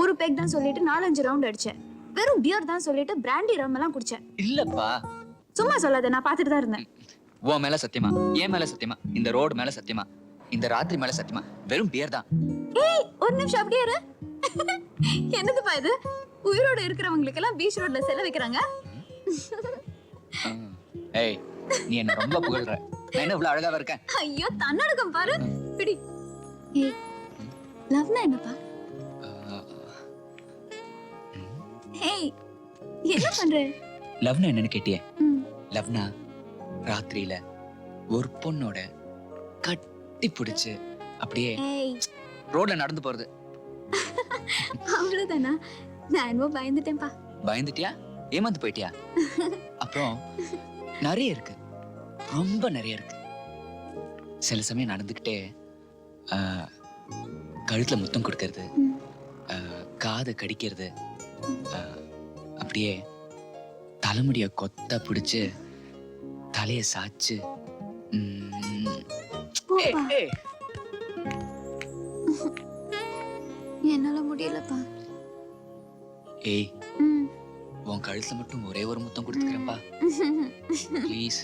ஒரு பெக் தான் சொல்லிட்டு நாலஞ்சு ரவுண்ட் அடிச்சேன். வெறும் பியர் தான் சொல்லிட்டு பிராண்டி ரம் எல்லாம் குடிச்சேன். இல்லப்பா. சும்மா சொல்லாத நான் பார்த்துட்டு தான் இருந்தேன். உன் மேல சத்தியமா என் மேல சத்தியமா இந்த ரோடு மேல சத்தியமா இந்த ராத்திரி மேல சத்தியமா வெறும் பியர் தான். ஏய் ஒரு நிமிஷம் அப்படியே இரு. என்னதுப்பா இது? உயிரோட இருக்கிறவங்களுக்கு எல்லாம் பீச் ரோட்ல செல்ல வைக்கிறாங்க? ஆ. ஏய் நீ என்ன ரொம்ப புகழ்ற. நான் என்ன இவ்வளவு அழகாவா இருக்கேன். ஐயோ தன்னடக்கம் பாரு. பிடி. ஏய் லவ்னா என்னப்பா? என்ன பண்ற? லவ்னா என்னன்னு கேட்டியே? லவ்னா ராத்திரியில ஒரு பொண்ணோட கட்டி பிடிச்சு அப்படியே ரோட்ல நடந்து போறது. அவ்வளவுதானா? நான் என்னவோ பயந்துட்டேன்ப்பா. பயந்துட்டியா? ஏமாந்து போயிட்டியா? அப்புறம் நிறைய இருக்கு. ரொம்ப நிறைய இருக்கு. சில சமயம் நடந்துக்கிட்டே கழுத்துல முத்தம் கொடுக்கறது காதை கடிக்கிறது அப்படியே தலைமுடிய கொத்த பிடிச்சு தலைய சாச்சு. என்னால முடியலப்பா. ஏய். உன் கழுத்துல மட்டும் ஒரே ஒரு முத்தம் கொடுத்துக்கிறேன்ப்பா. Please.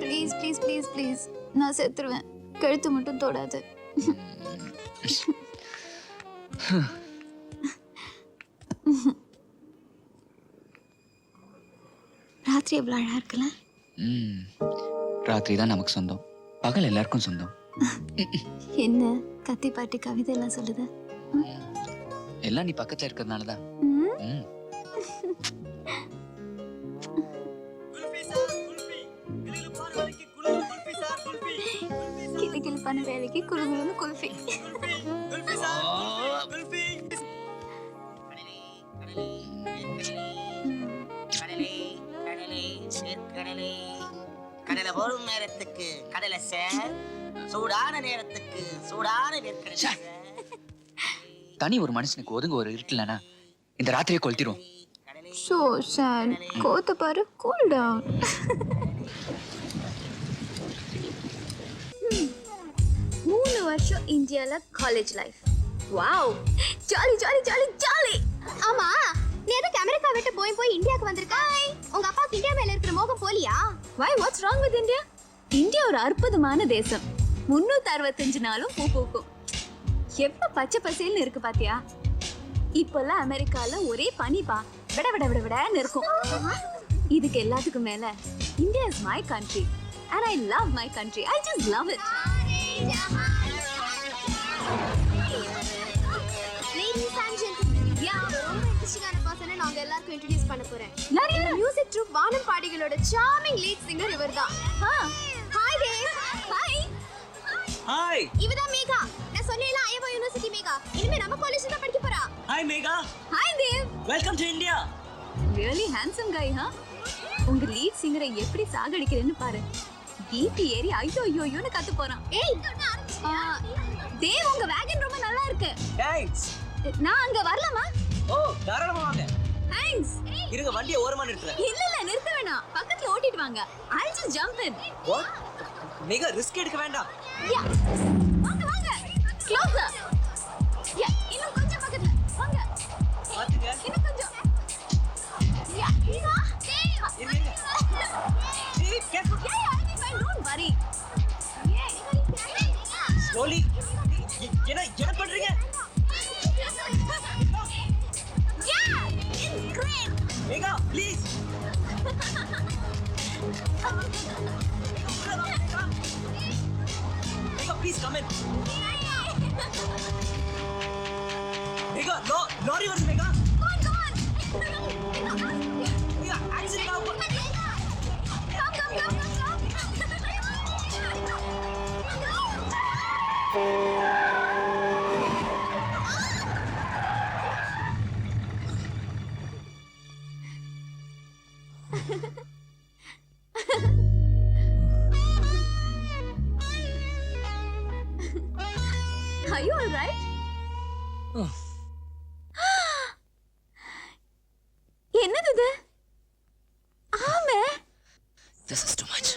Please please please please. நான் செத்துருவேன். கழுத்து மட்டும் தொடாது. ராத்திரி எவ்வளோ அழகா இருக்குல்ல? ம். ராத்திரி தான் நமக்கு சொந்தம். பகல் எல்லாருக்கும் சொந்தம். என்ன? கத்தி பாட்டி கவிதை எல்லாம் சொல்லுது. எல்லாம் நீ பக்கத்துல இருக்கிறதுனால தான் ம், சார் கிளுப்பான வேலைக்கு குழு குழுன்னு குல்ஃபி. சார் கடலே போடும் நேரத்துக்கு கடலை சார் சூடான நேரத்துக்கு சூடான வேர்க்கடலை சார் தனி ஒரு மனுஷனுக்கு ஒதுங்க ஒரு இருக்கலனா இந்த ராத்திரியை கடலே ஷோ ஷான் கோத்த பாரு கூல் டவுன் வருஷம் இந்தியாவில் college life wow jolly jolly jolly jolly ஆமா நீ எதுக்கு அமெரிக்கா விட்டு போய் போய் இந்தியாவுக்கு வந்திருக்க? உங்க அப்பாவுக்கு இந்தியா மேல இருக்கிற மோகம் போலியா? Why what's wrong with India India ஒரு அற்புதமான தேசம். முன்னூத்தி அறுபத்தஞ்சு நாளும் பூ பூக்கும். எவ்வளவு பச்சை பசேல்னு இருக்கு பாத்தியா? இப்பெல்லாம் அமெரிக்கால ஒரே பனிப்பா. விட விட விட விடன்னு இருக்கும். இதுக்கு எல்லாத்துக்கும் மேல India is my country and I love my country I just love it introduce பண்ண போறேன். நிறைய மியூசிக் ட்ரூப் வானம் பாடிகளோட சார்மிங் லீட் சிங்கர் இவர்தான். ஹாய் தேவ் ஹாய் ஹாய் இவதான் மேகா. நான் சொன்னேன்ல ஐயவா யூனிவர்சிட்டி மேகா. இனிமே நம்ம காலேஜ்ல தான் படிக்க போறா. Hi Megha. Hi Dev welcome to India really handsome guy ஹா உங்க லீட் சிங்கரை எப்படி சாகடிக்கிறேன்னு பாரு. பிபி ஏறி ஐயோ ஐயோன்னு கத்து போறான். ஏய் ஆ, தேவ் உங்க வேகன் ரொம்ப நல்லா இருக்கு. தேங்க்ஸ் நான் அங்க வரலாமா? ஓ தாராளமா வாங்க. தேங்க்ஸ் இருங்க வண்டியை ஓரமா நிறுத்துறேன். இல்ல இல்ல நிறுத்த வேணாம். பக்கத்துல ஓட்டிட்டு வாங்க. I just jump in Megha risk எடுக்க வேண்டாம். வாங்க வாங்க. Closer come in. Mega, lo- lorry versus Mega. Go on, go on. Mega, exit now. என்னது இது? ஆமே? திஸ் இஸ் டு மச்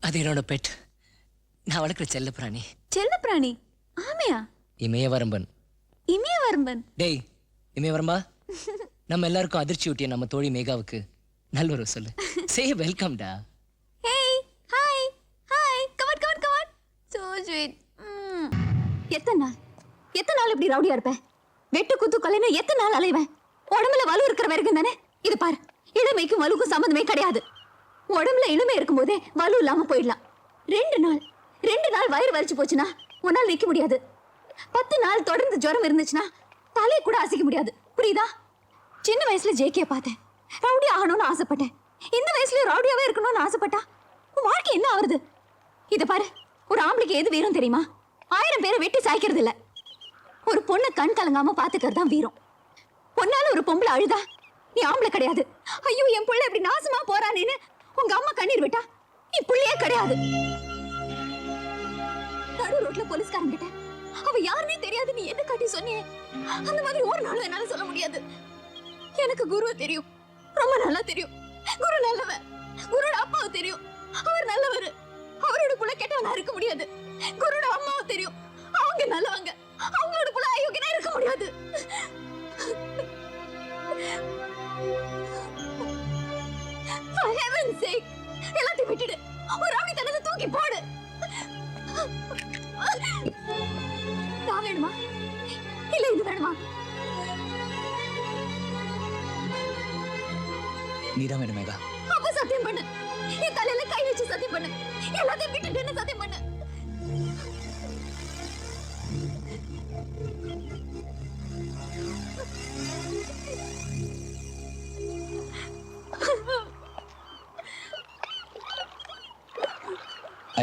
அது என்னோட பெட். நான் வளர்க்குற செல்ல பிராணி. செல்ல பிராணி? ஆமையா? இமயவரம்பன் இமயவரம்பன் டேய் இமயவரம்பா நம்ம எல்லாருக்கும் அதிர்ச்சி ஊட்டிய நம்ம தோழி மேகாவுக்கு. நல்வரவு சொல்லு. சே வெல்கம்டா hey hi hi come on come on come on so sweet எத்தனை நாள்? எத்தனை நாள் இப்படி ரவுடியா இருப்பேன் வெட்டு குத்து கொலைன்னு எத்தனை நாள் அலைவேன்? உடம்புல வலு இருக்கிற வரைக்கும் தானே? இது பாரு இளமைக்கும் வலுக்கும் சம்மந்தமே கிடையாது. உடம்புல இளமை இருக்கும்போதே வலு இல்லாம போயிடலாம். ரெண்டு நாள் ரெண்டு நாள் வயிறு வலிச்சு போச்சுன்னா உன்னால் நிக்க முடியாது. பத்து நாள் தொடர்ந்து ஜுரம் இருந்துச்சுன்னா தலையை கூட அசைக்க முடியாது. புரியுதா? சின்ன வயசுல ஜேகே பார்த்தேன். ரவுடி ஆகணும்னு ஆசைப்பட்டேன். இந்த வயசுலயும் ரவுடியாவே இருக்கணும்னு ஆசைப்பட்டா உன் வாழ்க்கை என்ன ஆகுறது? இதை பாரு ஒரு ஆம்பளைக்கு எது வீரம் தெரியுமா? ஆயிரம் பேரை வெட்டி சாய்க்கிறது இல்ல ஒரு பொண்ணை கண் கலங்காம பாத்துக்கிறது தான் வீரம். பொண்ணால ஒரு பொம்பளை அழுதா? நீ ஆம்பளை கிடையாது. ஐயோ என் புள்ள இப்படி நாசமா போறானேன்னு உங்க அம்மா கண்ணீர் விட்டா? நீ புள்ளையே கிடையாது. நடு ரோட்ல போலீஸ்காரன் கிட்ட அவ யாருன்னே தெரியாது நீ என்ன காட்டி சொன்னியே? அந்த மாதிரி ஒரு நாளும் என்னால சொல்ல முடியாது. எனக்கு குருவை தெரியும். ரொம்ப நல்லா தெரியும். குரு நல்லவன். குருட அப்பாவை தெரியும். அவர் நல்லவர். அவரோட புள்ள கெட்டவனா இருக்க முடியாது. குருவோட அம்மாவை தெரியும். அவங்க நல்லவங்க. அவங்களோட புள்ள அயோக்கியனா இருக்க முடியாது. For heaven's sake, எல்லாத்தையும் விட்டுடு. ஒரு ரவுடி தனது தூக்கி போடு. நான் வேணுமா? இல்ல இது வேணுமா? நீதான் வேணும் மேகா அப்ப சத்தியம் பண்ணு. என் தலையில கை வச்சு சத்தியம் பண்ணு. எல்லாத்தையும் விட்டுட்டுன்னு சத்தியம் பண்ணு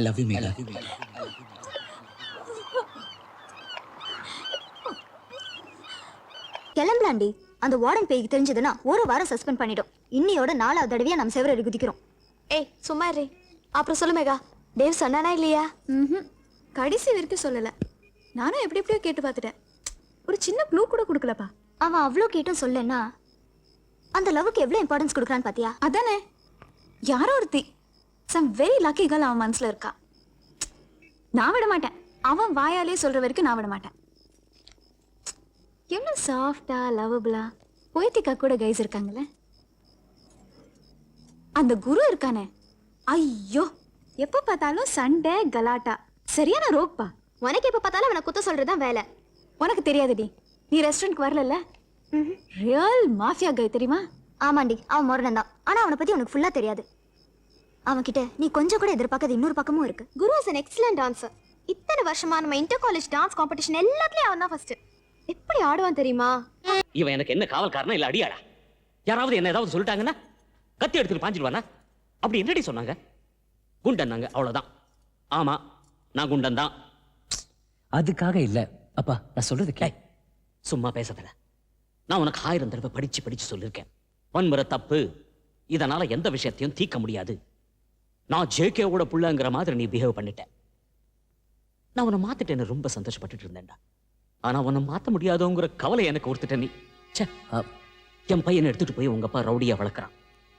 லவ் யூ மேகா கிளம்பலாண்டி. அந்த வார்டன் பேய்க்கு தெரிஞ்சதுன்னா ஒரு வாரம் சஸ்பெண்ட் பண்ணிடும். இன்னியோட நாலாவது தடவையா நம்ம செவரை குதிக்கிறோம். ஏய் சும்மா இரு. அப்புறம் சொல்லு மேகா. டேவ் சொன்னானா இல்லையா? ம்ஹும். கடைசி வரைக்கும் சொல்லல. நானும் எப்படி எப்படியோ கேட்டு பார்த்துட்டேன். ஒரு சின்ன ப்ளூ கூட கொடுக்கலப்பா. அவன் அவ்வளோ கேட்டும் சொல்லனா அந்த லவ்வுக்கு எவ்வளோ இம்பார்ட்டன்ஸ் கொடுக்குறான்னு பாத்தியா அதானே. யாரோ ஒருத்தி. சம் வெரி லக்கி கேர்ள் அவன் மனசுல இருக்கா. நான் விட மாட்டேன். அவன் வாயாலே சொல்ற வரைக்கும் நான் விட மாட்டேன். எவ்வளவு சாஃப்டா லவபிளா போய்த்திக்கா கூட கைஸ் இருக்காங்கல்ல அந்த குரு இருக்கானே. ஐயோ எப்ப பார்த்தாலும் சண்டை கலாட்டா. சரியான ரோப்பா. உனக்கு எப்போ பார்த்தாலும் அவனை குத்த சொல்றதுதான் வேலை. உனக்கு தெரியாதுடி. நீ ரெஸ்டாரண்ட்க்கு வரலல்ல? ரியல் மாஃபியா கை தெரியுமா? ஆமாண்டி அவன் முரணம் தான் ஆனா அவனை பத்தி உனக்கு ஃபுல்லா தெரியாது. அவன்கிட்ட நீ கொஞ்சம் கூட எதிர்பார்க்காத இன்னொரு பக்கமும் இருக்கு. Guru is an excellent dancer இத்தனை வருஷமா நம்ம இன்டர் காலேஜ் டான்ஸ் காம்படிஷன் எல்லாத்துலயும் அவன் தான் ஃபர்ஸ்ட் எப்படி ஆடுவான் தெரியுமா? இவன் எனக்கு என்ன காவல்காரனா இல்ல அடியாளா? யாராவது என்ன ஏதாவது சொல்லிட்டாங்கன்னா கத்தி எடுத்துட்டு பாஞ்சிடுவானா? அப்படி என்னடி சொன்னாங்க? குண்டன்னாங்க அவ்வளவுதான். ஆமா நான் குண்டன் தான். அதுக்காக இல்ல. அப்பா நான் சொல்றது கே சும்மா பேசதில்ல நான் உனக்கு ஆயிரம் தடவை படிச்சு படிச்சு சொல்லியிருக்கேன். வன்முறை தப்பு. இதனால எந்த விஷயத்தையும் தீர்க்க முடியாது. நான் ஜேகேவோட புள்ளங்கிற மாதிரி நீ பிஹேவ் பண்ணிட்ட. நான் உன்னை மாத்திட்டேன்னு ரொம்ப சந்தோஷப்பட்டுட்டு இருந்தேன்டா. ஆனா உன்னை மாத்த முடியாதோங்கிற கவலை எனக்கு கொடுத்துட்ட நீ. ச்சே என் பையனை எடுத்துட்டு போய் உங்க அப்பா ரவுடியா வளர்க்குறான்.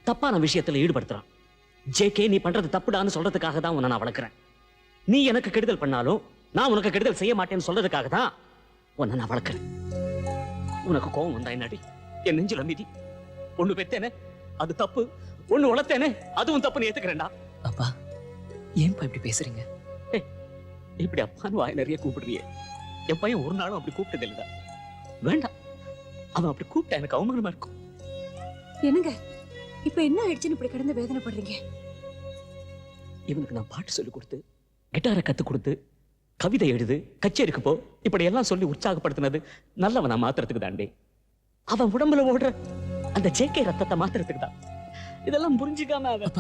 தப்பான விஷயத்துல ஈடுபடுத்துறான். ஜேகே நீ பண்றது தப்புடான்னு சொல்றதுக்காக தான் உன்னை நான் வளர்க்குறேன். நீ எனக்கு கெடுதல் பண்ணாலும் நான் உனக்கு கெடுதல் செய்ய மாட்டேன்னு சொல்றதுக்காக தான் உன்னை நான் வளர்க்குறேன். உனக்கு கோவம் வந்தா என்னடி? என் நெஞ்சில மீதி ஒண்ணு பெத்தேனே அது தப்பு. ஒண்ணு வளர்த்தேனே அதுவும் தப்புன்னு ஏத்துக்கிறேன்டா. அப்பா ஏன்பா இப்படி பேசுறீங்க? இப்படி அப்பான்னு வாய் நிறைய கூப்பிடுறியே. என் பையன் ஒரு நாளும் அப்படி கூப்பிட்டது இல்லடா. வேண்டாம். அவன் அப்படி கூப்பிட்டா எனக்கு அவமானமா இருக்கும். என்னங்க? இப்ப என்ன ஆயிடுச்சுன்னு இப்படி கிடந்து வேதனைப்படுறீங்க? இவனுக்கு நான் பாட்டு சொல்லி கொடுத்து கிட்டாரை கத்து கொடுத்து கவிதை எழுது கச்சேரிக்கு போ இப்படி எல்லாம் சொல்லி உற்சாகப்படுத்தினது நல்லவனா மாத்துறதுக்கு தாண்டி. அவன் உடம்புல ஓடுற அந்த ஜேகே ரத்தத்தை மாத்துறதுக்கு தான். இதெல்லாம் புரிஞ்சுக்காம அவன்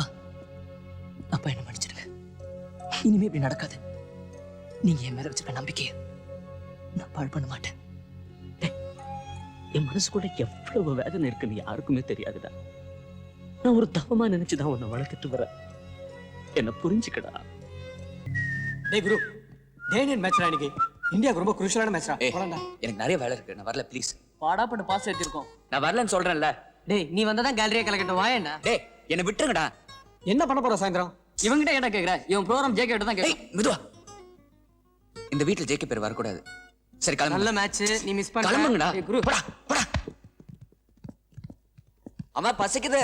அப்பா என்ன மன்னிச்சிடுங்க. இனிமே இப்படி நடக்காது. நீங்க என் மேல வச்சிருக்க நம்பிக்கைய நான் பாழ் பண்ண மாட்டேன். என் மனசுக்குள்ள எவ்வளவு வேதனை இருக்குன்னு யாருக்குமே தெரியாதுடா. நான் ஒரு தவமா நினைச்சுதான் உன்னை வளர்த்துட்டு வரேன். என்ன புரிஞ்சுக்கடா. டேய் குரு டே நைட் மேட்ச்ரா இன்னைக்கு? இந்தியாவுக்கு ரொம்ப குரூஷியலான மேட்ச்ரா? ஏய். போலாம்டா. எனக்கு நிறைய வேலை இருக்கு. நான் வரல ப்ளீஸ் பாடா பண்ணு பாஸ் எடுத்திருக்கோம். நான் வரலன்னு சொல்றேன்ல. டேய் நீ வந்தா தான் கேலரியா கலக்கட்டும். வாயேண்ணா டேய் என்னை விட்டுருங்கடா. என்ன பண்ண போற சாயந்தரம்? இவங்கிட்ட ஏன்டா கேக்குற. இவன் ப்ரோக்ராம் ஜேகே தான் ஏய் மெதுவா. இந்த வீட்டுல ஜேகே பேர் வரக்கூடாது. சரி கிளம்புங்க. நல்ல மேட்ச் நீ மிஸ் பண்ண கிளம்புங்கடா. குரு. போடா போடா. அம்மா பசிக்குது.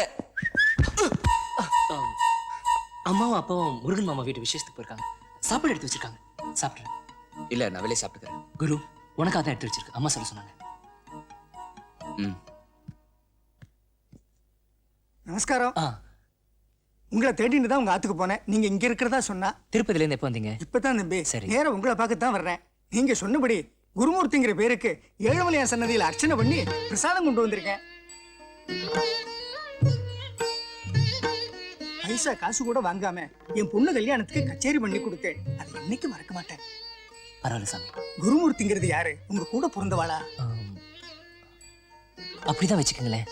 அம்மாவும் அப்பாவும் முருகன் மாமா வீட்டு விசேஷத்துக்கு போயிருக்காங்க. சாப்பாடு எடுத்து வச்சிருக்காங்க. சாப்பிட்றேன். இல்ல நான் வெளியே சாப்பிட்டுக்கிறேன். குரு உனக்காக தான் எடுத்து வச்சிருக்கு அம்மா சொல்ல சொன்னாங்க. ம். நமஸ்காரம். ஆ. உங்களை தேடிட்டு தான் உங்க ஆத்துக்கு போனேன். நீங்க இங்க இருக்கிறதா சொன்னா திருப்பதில இருந்து எப்போ வந்தீங்க? இப்பதான் தம்பி. சரி. நேரா உங்களை பார்க்க தான் வர்றேன். நீங்க சொன்னபடி குருமூர்த்திங்கிற பேருக்கு ஏழுமலையா சன்னதியில அர்ச்சனை பண்ணி பிரசாதம் கொண்டு வந்திருக்கேன். பைசா காசு கூட வாங்காம என் பொண்ணு கல்யாணத்துக்கு கச்சேரி பண்ணி கொடுத்தேன். அது என்னைக்கு மறக்க மாட்டேன். பரவாயில்ல சாமி. குருமூர்த்திங்கிறது யாரு? உங்க கூட பிறந்தவாளா. அப்படிதான் வச்சுக்கோங்களேன்.